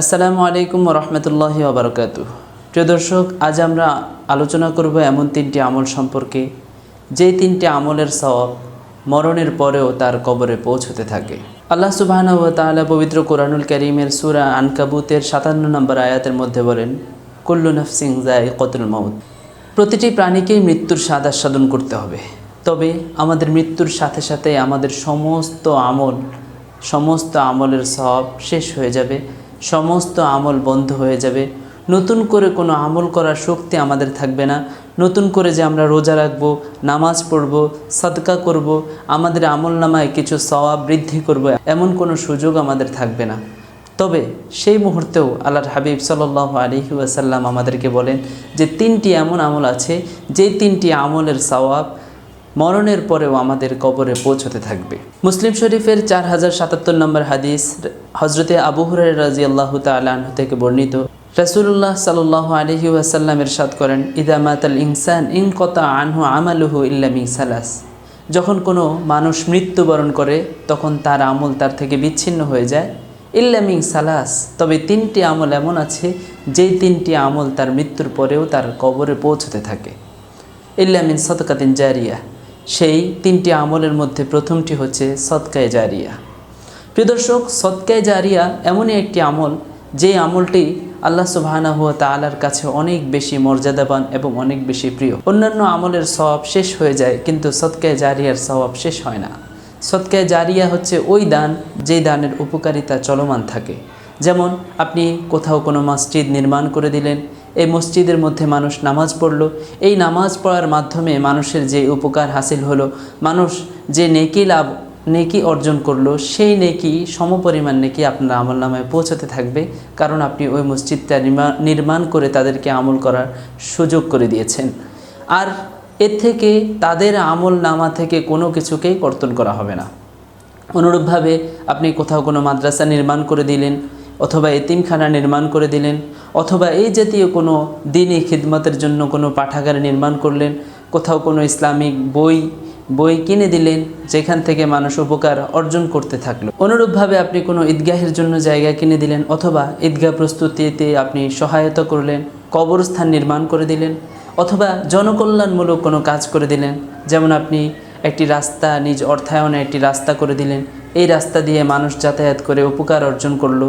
আসসালামু আলাইকুম রহমতুল্লাহ ওবরকাত প্রিয় দর্শক, আজ আমরা আলোচনা করব এমন তিনটি আমল সম্পর্কে। যে তিনটি আমলের সওয়াব মরণের পরেও তার কবরে পৌঁছতে থাকে। আল্লাহ সুবাহ তাআলা পবিত্র কোরআনুল করিমের সুরা আনকাবুতের সাতান্ন নম্বর আয়াতের মধ্যে বলেন, কুল্লু নফসিং জায় কতুল মাউত। প্রতিটি প্রাণীকেই মৃত্যুর স্বাদ আস্বাদন করতে হবে। তবে আমাদের মৃত্যুর সাথে সাথে আমাদের সমস্ত আমল, সমস্ত আমলের সব শেষ হয়ে যাবে। সমস্ত আমল বন্ধ হয়ে যাবে। নতুন করে কোনো আমল করার শক্তি আমাদের থাকবে না। নতুন করে যে আমরা রোজা রাখব, নামাজ পড়ব, সদকা করব, আমাদের আমল নামায় কিছু সওয়াব বৃদ্ধি করব, এমন কোনো সুযোগ আমাদের থাকবে না। তবে সেই মুহূর্তেও আল্লাহর হাবিব সাল্লাহ আলহি ওয়াসাল্লাম আমাদেরকে বলেন যে তিনটি এমন আমল আছে, যেই তিনটি আমলের সওয়াব মরণের পরেও আমাদের কবরে পৌঁছতে থাকবে। মুসলিম শরীফের চার হাজার সাতাত্তর নম্বর হাদিস হজরতে আবু হুরাই রাজি আল্লাহ তালাহ থেকে বর্ণিত। রসুল্লাহ সাল্লাহ আলহি ওয়াসাল্লাম এরশাদ করেন ইদামাত আল ইনসান ইন কতা আনহু আমালুহু ইল্লামি সালাস। যখন কোনো মানুষ মৃত্যুবরণ করে, তখন তার আমল তার থেকে বিচ্ছিন্ন হয়ে যায়। ইল্লামিং সালাস। তবে তিনটি আমল এমন আছে, যেই তিনটি আমল তার মৃত্যুর পরেও তার কবরে পৌঁছতে থাকে। ইল্লামিন সদকাতিন জারিয়া। সেই তিনটি আমলের মধ্যে প্রথমটি হচ্ছে সৎকায় জারিয়া। প্রিয় সৎকায় জারিয়া এমনই একটি আমল যে আমলটি আল্লাহ সুবাহানা হুয়া তালার কাছে অনেক বেশি মর্যাদাবান এবং অনেক বেশি প্রিয়। অন্যান্য আমলের স্বভাব শেষ হয়ে যায়, কিন্তু সৎকায় জারিয়ার স্বভাব শেষ হয় না। সৎকায় জারিয়া হচ্ছে ওই দান, যেই দানের উপকারিতা চলমান থাকে। যেমন, আপনি কোথাও কোনো মসজিদ নির্মাণ করে দিলেন এই মসজিদের মধ্যে মানুষ নামাজ পড়ল। এই নামাজ পড়ার মাধ্যমে মানুষের যে উপকার হাসিল হলো, মানুষ যে নেকি লাভ, নেকি অর্জন করল, সেই নেকি সমপরিমাণ নেকি আপনার আমল নামায় পৌঁছাতে থাকবে। কারণ আপনি ওই মসজিদটা নির্মা- নির্মাণ করে তাদেরকে আমল করার সুযোগ করে দিয়েছেন। আর এর থেকে তাদের আমল নামা থেকে কোনো কিছুকেই কর্তন করা হবে না। অনুরূপভাবে আপনি কোথাও কোনো মাদ্রাসা নির্মাণ করে দিলেন অথবা এতিমখানা নির্মাণ করে দিলেন, অথবা এই জাতীয় কোনো দিনই খিদমতের জন্য কোনো পাঠাগার নির্মাণ করলেন, কোথাও কোনো ইসলামিক বই বই কিনে দিলেন, যেখান থেকে মানুষ উপকার অর্জন করতে থাকল। অনুরূপভাবে আপনি কোনো ঈদগাহের জন্য জায়গা কিনে দিলেন, অথবা ঈদগাহ প্রস্তুতিতে আপনি সহায়তা করলেন, কবরস্থান নির্মাণ করে দিলেন, অথবা জনকল্যাণমূলক কোনো কাজ করে দিলেন, যেমন আপনি একটি রাস্তা নিজ অর্থায়নে একটি রাস্তা করে দিলেন এই রাস্তা দিয়ে মানুষ যাতায়াত করে উপকার অর্জন করল।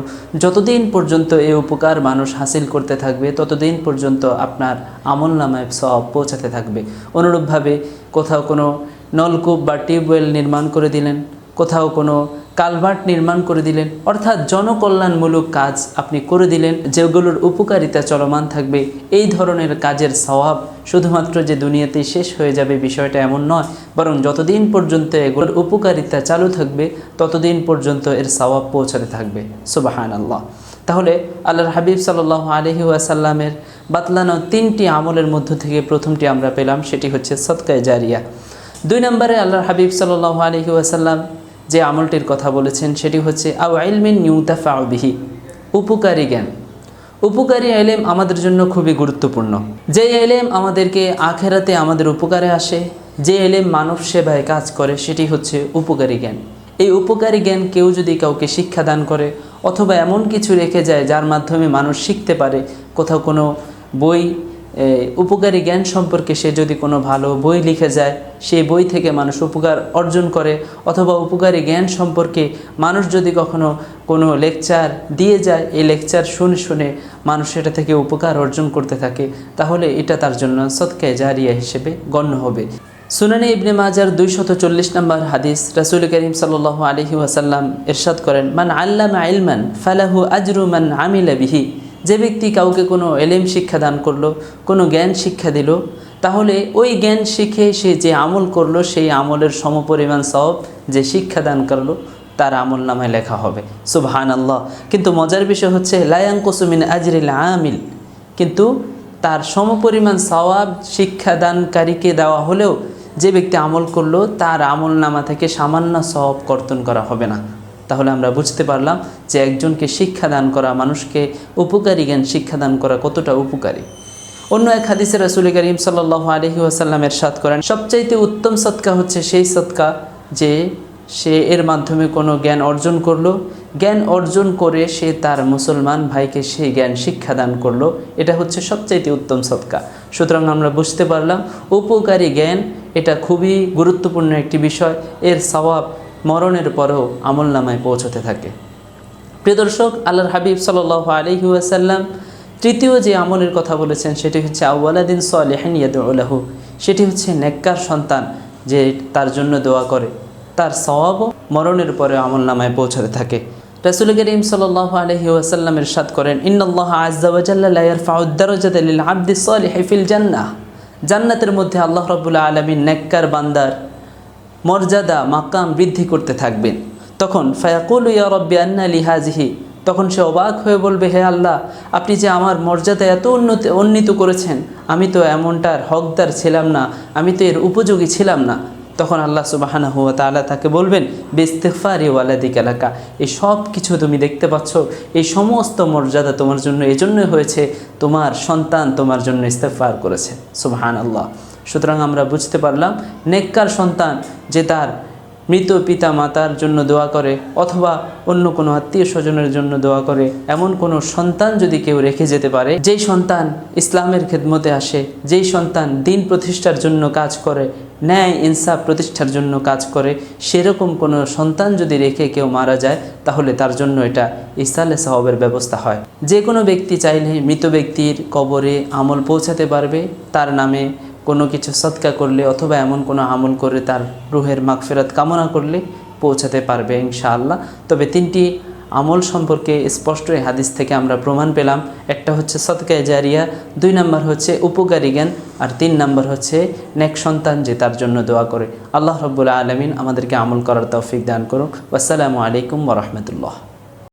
যতদিন পর্যন্ত এই উপকার মানুষ হাসিল করতে থাকবে, ততদিন পর্যন্ত আপনার আমল নামায় সব পৌঁছাতে থাকবে। অনুরূপভাবে কোথাও কোনো নলকূপ বা টিউবওয়েল নির্মাণ করে দিলেন, কোথাও কোনো কালভার্ট নির্মাণ করে দিলেন। অর্থাৎ জনকল্যাণমূলক কাজ আপনি করে দিলেন, যেগুলোর উপকারিতা চলমান থাকবে। এই ধরনের কাজের স্বভাব শুধুমাত্র যে দুনিয়াতেই শেষ হয়ে যাবে বিষয়টা এমন নয়, বরং যতদিন পর্যন্ত এগুলোর উপকারিতা চালু থাকবে, ততদিন পর্যন্ত এর স্বভাব পৌঁছাতে থাকবে। সুবাহান আল্লাহ তাহলে আল্লাহর হাবিব সাল্লাহ আলহি ওয়াসাল্লামের বাতলানো তিনটি আমলের মধ্য থেকে প্রথমটি আমরা পেলাম, সেটি হচ্ছে সৎকায় জারিয়া। দুই নম্বরে আল্লাহর হাবিব সাল্লাহ আলহি ওয়াসাল্লাম যে আমলটির কথা বলেছেন, সেটি হচ্ছে আউ আইলমিন নিউতাফা বিহি? উপকারী জ্ঞান। উপকারী এলেম আমাদের জন্য খুবই গুরুত্বপূর্ণ। যে এলেম আমাদেরকে আখেরাতে আমাদের উপকারে আসে, যে এলেম মানব সেবায় কাজ করে, সেটি হচ্ছে উপকারী জ্ঞান। এই উপকারী জ্ঞান কেউ যদি কাউকে শিক্ষা দান করে, অথবা এমন কিছু রেখে যায় যার মাধ্যমে মানুষ শিখতে পারে, কোথাও কোনো বই উপকারী জ্ঞান সম্পর্কে সে যদি কোনো ভালো বই লিখে যায়, সেই বই থেকে মানুষ উপকার অর্জন করে। অথবা উপকারী জ্ঞান সম্পর্কে মানুষ যদি কখনো কোনো লেকচার দিয়ে যায়, এই লেকচার শুনে শুনে মানুষ এটা থেকে উপকার অর্জন করতে থাকে, তাহলে এটা তার জন্য সৎকায় জারিয়া হিসেবে গণ্য হবে। সুনানি ইবনে মাজার দুইশত চল্লিশ নম্বর হাদিস রাসুল করিম সাল্লাহ আলহি ওয়াসাল্লাম এরশাদ করেন, মান আল্লামা ইলমান ফালাহু আজরু মান আমিলা বিহি। যে ব্যক্তি কাউকে কোনো এলেম শিক্ষা দান করল, কোনো জ্ঞান শিক্ষা দিল, তাহলে ওই জ্ঞান শিখে সে যে আমল করল, সেই আমলের সমপরিমাণ সব যে শিক্ষা দান করল, তার আমল নামায় লেখা হবে। সুবহান আল্লাহ কিন্তু মজার বিষয় হচ্ছে লায়াং লায়াঙ্কুসুমিন আজরিল আমিল। কিন্তু তার সমপরিমাণ সওয়াব শিক্ষাদানকারীকে দেওয়া হলেও যে ব্যক্তি আমল করল, তার আমল নামা থেকে সামান্য সওয়াব কর্তন করা হবে না। তাহলে আমরা বুঝতে পারলাম যে একজনকে শিক্ষাদান করা, মানুষকে উপকারী জ্ঞান শিক্ষাদান করা কতটা উপকারী। অন্য এক হাদিসে রাসুল করিম সাল্লাহ আলহি আসাল্লামের সাদ করেন, সবচাইতে উত্তম সৎকা হচ্ছে সেই সৎকা যে সে এর মাধ্যমে কোনো জ্ঞান অর্জন করল। জ্ঞান অর্জন করে সে তার মুসলমান ভাইকে সেই জ্ঞান শিক্ষাদান করল। এটা হচ্ছে সবচাইতে উত্তম সৎকা। সুতরাং আমরা বুঝতে পারলাম, উপকারী জ্ঞান এটা খুবই গুরুত্বপূর্ণ একটি বিষয়। এর সওয়াব মরণের পরেও আমল নামায় পৌঁছতে থাকে। প্রিয় দর্শক, আল্লাহর হাবিব সাল আলহি ওয়াসাল্লাম তৃতীয় যে আমলের কথা বলেছেন, সেটি হচ্ছে আউ্লাদিন সালেহান ইয়াদুল্লাহু সেটি হচ্ছে নেককার সন্তান যে তার জন্য দোয়া করে। তার সওয়াবও মরণের পরে আমল নামায় পৌঁছাতে থাকে। রাসুল করিম সাল আলহি ওয়াসাল্লামের সাদ করেন ইন্নআল্লাহ আজ্জাওয়াজাল্লাহ আব্দি সালেহ ফিল জান্নাহ। জান্নাতের মধ্যে আল্লাহ রবুল্লা আলমিন নেককার বান্দার মর্যাদা, মাকাম বৃদ্ধি করতে থাকবেন। তখন ফায়াকুল ইয়া রব্বি আন্না লিহাজিহি তখন সে অবাক হয়ে বলবে, হে আল্লাহ, আপনি যে আমার মর্যাদা এত উন্নত, উন্নীত করেছেন, আমি তো এমনটার হকদার ছিলাম না, আমি তো এর উপযোগী ছিলাম না। তখন আল্লাহ সুবাহানা হুয়া তালা তাকে বলবেন বেস্তেফারি ওয়ালাদিক এলাকা এই সব কিছু তুমি দেখতে পাচ্ছ, এই সমস্ত মর্যাদা তোমার জন্য এজন্যই হয়েছে, তোমার সন্তান তোমার জন্য ইস্তেফার করেছে। সুবাহান আল্লাহ সুতরাং আমরা বুঝতে পারলাম নেককার সন্তান যে তার মৃত পিতা মাতার জন্য দোয়া করে অথবা অন্য কোনো আত্মীয় স্বজনের জন্য দোয়া করে, এমন কোনো সন্তান যদি কেউ রেখে যেতে পারে, যেই সন্তান ইসলামের খেদমতে আসে, যেই সন্তান দিন প্রতিষ্ঠার জন্য কাজ করে, ন্যায় ইনসাফ প্রতিষ্ঠার জন্য কাজ করে, সেরকম কোনো সন্তান যদি রেখে কেউ মারা যায়, তাহলে তার জন্য এটা ইসালে সাহবের ব্যবস্থা হয়। যে কোনো ব্যক্তি চাইলে মৃত ব্যক্তির কবরে আমল পৌঁছাতে পারবে, তার নামে কোনো কিছু সৎকা করলে অথবা এমন কোনো আমল করে তার রুহের মাগফেরাত কামনা করলে পৌঁছাতে পারবে ইনশাআল্লাহ। তবে তিনটি আমল সম্পর্কে স্পষ্ট এই হাদিস থেকে আমরা প্রমাণ পেলাম। একটা হচ্ছে সৎকায় জারিয়া, দুই নম্বর হচ্ছে উপকারী জ্ঞান, আর তিন নম্বর হচ্ছে নেক সন্তান যে তার জন্য দোয়া করে। আল্লাহ রব্বুল্লা আলমিন আমাদেরকে আমল করার তৌফিক দান করুক। আসসালামু আলাইকুম ওরহমতুল্লাহ